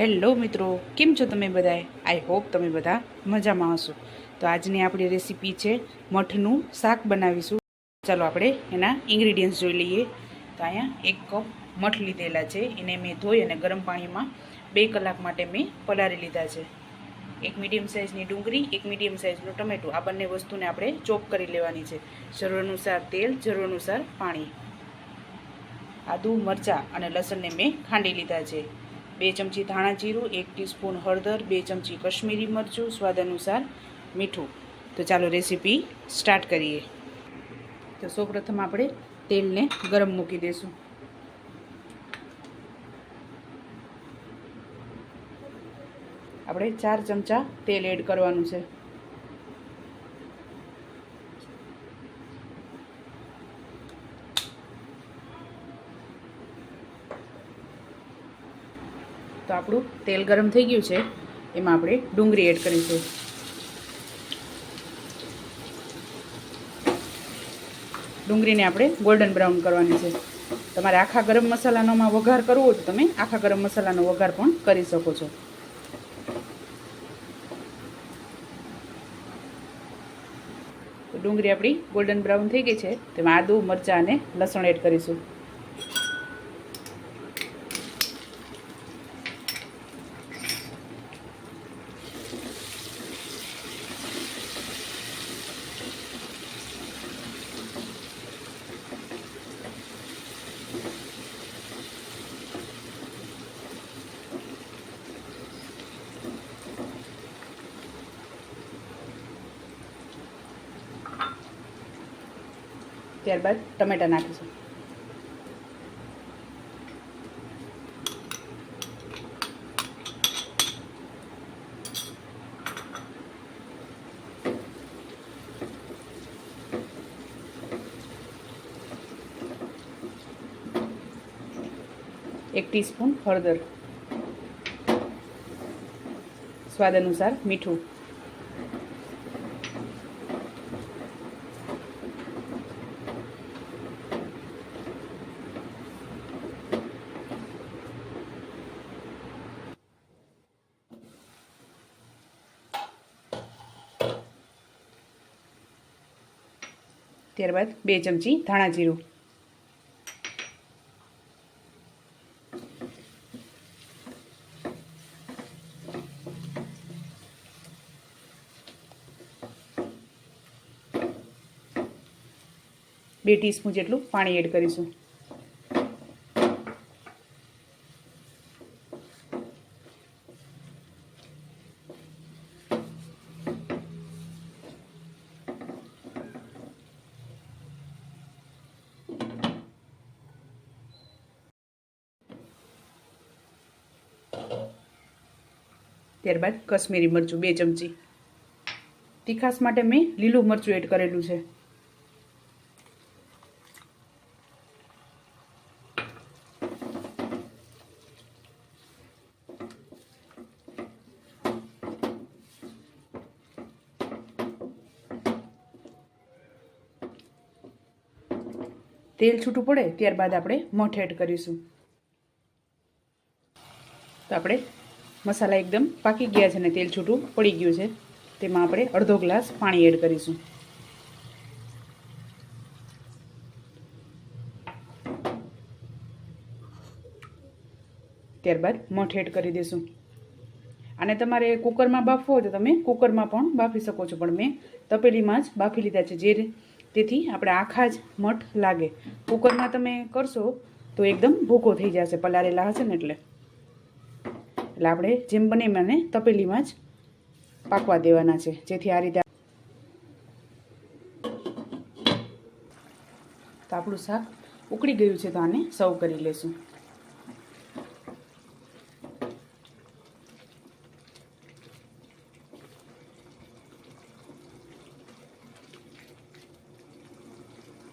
Hello મિત્રો, કેમ છો તમે બધાએ આઈ હોપ તમે બધા મજામાં હશો. તો આજની આપણી રેસીપી છે મઠનું શાક બનાવીશું. ચાલો આપણે એના ઇન્ગ્રીડિયન્ટ્સ જોઈ લઈએ. તો અહીંયા એક કપ મઠ લીધેલા છે. એને મેં ધોઈ અને ગરમ પાણીમાં બે કલાક માટે મેં પલાળી લીધા છે. એક મીડિયમ સાઇઝની ડુંગળી, એક મીડિયમ સાઇઝનું ટમેટું. આ બંને વસ્તુને આપણે ચોપ કરી લેવાની છે. જરૂર અનુસાર તેલ જરૂર અનુસાર પાણી. આદુ, મરચાં અને લસણને મેં ખાંડી લીધા છે. બે ચમચી ધાણા જીરું, એક ટીસ્પૂન હળદર, બે ચમચી કશ્મીરી મરચું, સ્વાદ અનુસાર મીઠું. તો ચાલો રેસીપી સ્ટાર્ટ કરીએ. તો સૌપ્રથમ આપણે તેલને ગરમ મૂકી દઈશું આપણે ચાર ચમચા તેલ એડ કરવાનું છે. તો આપણું તેલ ગરમ થઈ ગયું છે. એમાં આપણે ડુંગળી એડ કરીશું. ડુંગળીને આપણે ગોલ્ડન બ્રાઉન કરવાની છે. તમારે આખા ગરમ મસાલાનોમાં વઘાર કરવો હોય તો તમે આખા ગરમ મસાલાનો વઘાર પણ કરી શકો છો. ડુંગળી આપણી ગોલ્ડન બ્રાઉન થઈ ગઈ છે. તેમાં આદુ, મરચાં અને લસણ એડ કરીશું. ત્યારબાદ ટમેટા નાખીશું. એક ટીસ્પૂન હળદર. સ્વાદ અનુસાર મીઠું. ત્યારબાદ બે ચમચી ધાણા જીરું. બે ટીસ્પૂન જેટલું પાણી એડ કરીશું. ત્યારબાદ કશ્મીરી મરચું, બે ચમચી. તીખાસ માટે મેં લીલું મરચું એડ કરેલું છે. તેલ છૂટું પડે, ત્યારબાદ આપણે મઠ એડ કરીશું. તો આપણે મસાલા એકદમ પાકી ગયા છે અને તેલ છૂટું પડી ગયું છે. તેમાં આપણે અડધો ગ્લાસ પાણી એડ કરીશું. ત્યારબાદ મઠ એડ કરી દઈશું. અને તમારે કુકરમાં બાફવો હોય તો તમે કુકરમાં પણ બાફી શકો છો. પણ મેં તપેલીમાં જ બાફી લીધા છે જે તેથી આપણે આખા જ મઠ લાગે. કુકરમાં તમે કરશો તો એકદમ ભૂકો થઈ જશે. પલાળેલા હશે ને એટલે. એટલે આપણે જેમ બને મને તપેલીમાં જ પાકવા દેવાના છે. જેથી આ રીતે તો આપણું શાક ઉકળી ગયું છે તો આને સર્વ કરી લેશું.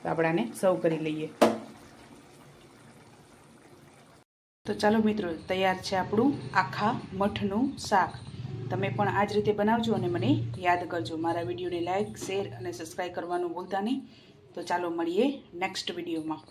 તો આપણે આને સર્વ કરી લઈએ. તો ચાલો મિત્રો, તૈયાર છે આપણું આખા મઠનું શાક. તમે પણ આ જ રીતે બનાવજો અને મને યાદ કરજો. મારા વિડીયોને લાઇક શેર અને સબસ્ક્રાઈબ કરવાનું ભૂલતા નહીં. તો ચાલો મળીએ નેક્સ્ટ વિડીયોમાં